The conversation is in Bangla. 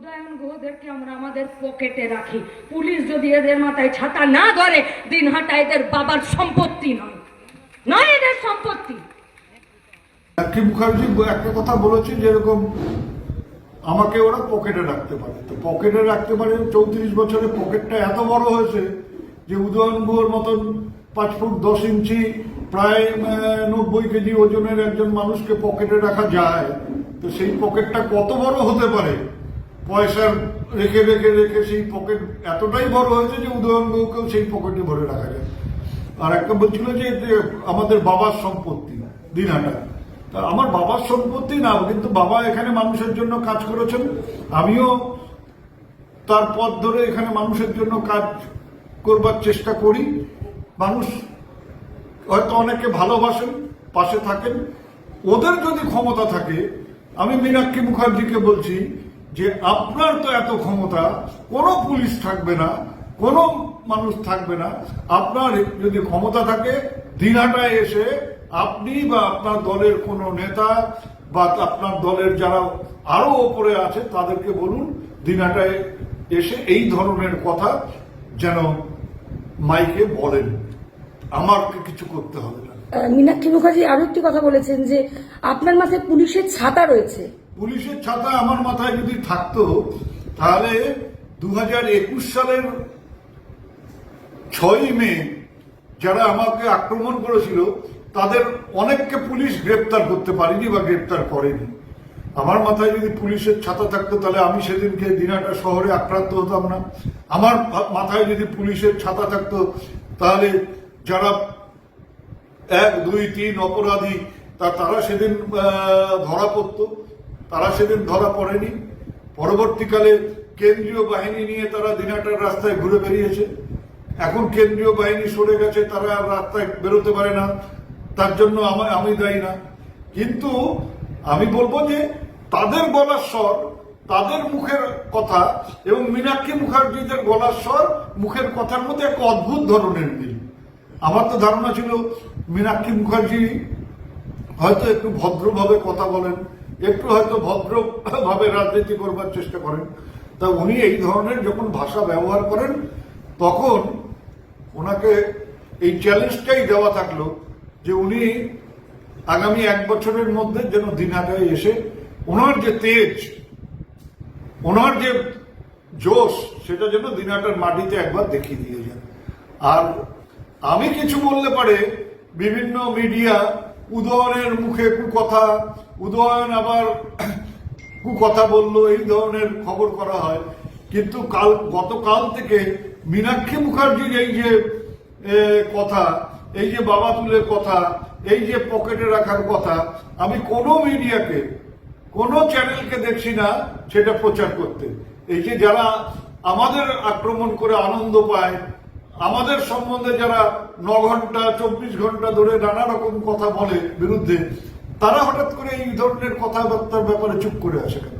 উদয়ন গুহদেরকে আমরা আমাদের পকেটে রাখি। পুলিশ যদি এদের মাথায় ছাতা না ধরে দিনহাটা এদের বাবার সম্পত্তি নয়। নয় এদের সম্পত্তি। লক্ষ্মী মুখার্জি একটা কথা বলেছে যেরকম আমাকে ওরা পকেটে রাখতে পারে। তো পকেটে রাখতে পারে চৌত্রিশ বছরে পকেটটা এত বড় হয়েছে যে উদয়ন গুহর মতন পাঁচ ফুট দশ ইঞ্চি প্রায় নব্বই কেজি ওজনের একজন মানুষকে পকেটে রাখা যায়। তো সেই পকেটটা কত বড় হতে পারে? পয়সার রেখে রেখে রেখে সেই পকেট এতটাই বড় হয়েছে যে উদয়ন গুহকেও সেই পকেটে ভরে রাখা যায়। আর একটা বলছিল যে আমাদের বাবার সম্পত্তি দিনাটা তা আমার বাবার সম্পত্তি না, কিন্তু বাবা এখানে মানুষের জন্য কাজ করেছেন। আমিও তার পথ ধরে এখানে মানুষের জন্য কাজ করবার চেষ্টা করি। মানুষ হয়তো অনেকে ভালোবাসেন, পাশে থাকেন। ওদের যদি ক্ষমতা থাকে, আমি মীনাক্ষী মুখার্জিকে বলছি যে আপনার তো এত ক্ষমতা, কোনো পুলিশ থাকবে না, কোনো মানুষ থাকবে না। আপনার যদি ক্ষমতা থাকে দিনহাটায় এসে আপনি বা আপনার দলের কোনো নেতা বা আপনার দলের যারা আরও ওপরে আছে, তাদেরকে বলুন দিনহাটায় এসে এই ধরনের কথা যেন মাইকে বলেন। আমাকে কিছু করতে হবে না। মীনাক্ষী মুখার্জি আরও একটি কথা বলেছেন যে, আপনার মাথায় পুলিশের ছাতা রয়েছে। পুলিশের ছাতা আমার মাথায় যদি থাকতো, তাহলে দু হাজার একুশ সালের ছয়ই মে যারা আমাকে আক্রমণ করেছিল, তাদের অনেককে পুলিশ গ্রেপ্তার করতে পারেনি বা গ্রেপ্তার করেনি। আমার মাথায় যদি পুলিশের ছাতা থাকতো, তাহলে আমি সেদিনকে দিনাটা শহরে আক্রান্ত হতাম না। আমার মাথায় যদি পুলিশের ছাতা থাকতো, তাহলে যারা এক, দুই, তিন অপরাধী, তা তারা সেদিন ধরা পড়তো। তারা সেদিন ধরা পড়েনি। পরবর্তীকালে কেন্দ্রীয় বাহিনী নিয়ে তারা দিনাটার রাস্তায় ঘুরে বেরিয়েছে। এখন কেন্দ্রীয় বাহিনী সরে গেছে, তারা রাস্তায় বেরোতে পারে না। তার জন্য আমি দায়ী না। কিন্তু আমি বলব যে তাদের গলার স্বর, তাদের মুখের কথা এবং মীনাক্ষী মুখার্জিদের গলার স্বর মুখের কথার মধ্যে এক অদ্ভুত ধরনের মিল। আমার তো ধারণা ছিল মীনাক্ষী মুখার্জি হয়তো একটু ভদ্রভাবে কথা বলেন। একটু হয়তো ভদ্রভাবে রাজনীতি করবার চেষ্টা করেন। তা উনি এই ধরনের যখন ভাষা ব্যবহার করেন, তখন ওনাকে এই চ্যালেঞ্জটাই দেওয়া থাকল যে উনি আগামী এক বছরের মধ্যে যেন দিনহাটায় এসে ওনার যে তেজ, ওনার যে জোশ, সেটা যেন দিনাটার মাটিতে একবার দেখিয়ে দিয়ে যান। আর আমি কিছু বললে পারে, বিভিন্ন মিডিয়া উদয়নের মুখে কুকথা উদয়ন আবার কুকথা বলল, এই ধরনের খবর করা হয়। কিন্তু কাল গতকাল থেকে মীনাক্ষী মুখার্জির এই যে কথা, এই যে বাবা তুলের কথা, এই যে পকেটে রাখার কথা, আমি কোনো মিডিয়াকে, কোনো চ্যানেলকে দেখছি না সেটা প্রচার করতে। এই যে যারা আমাদের আক্রমণ করে আনন্দ পায়, আমাদের সম্বন্ধে যারা ন ঘণ্টা, চব্বিশ ঘণ্টা ধরে নানা রকম কথা বলে বিরুদ্ধে তারা হঠাৎ করে এই ধরনের কথাবার্তার ব্যাপারে চুপ করে আসে কেন?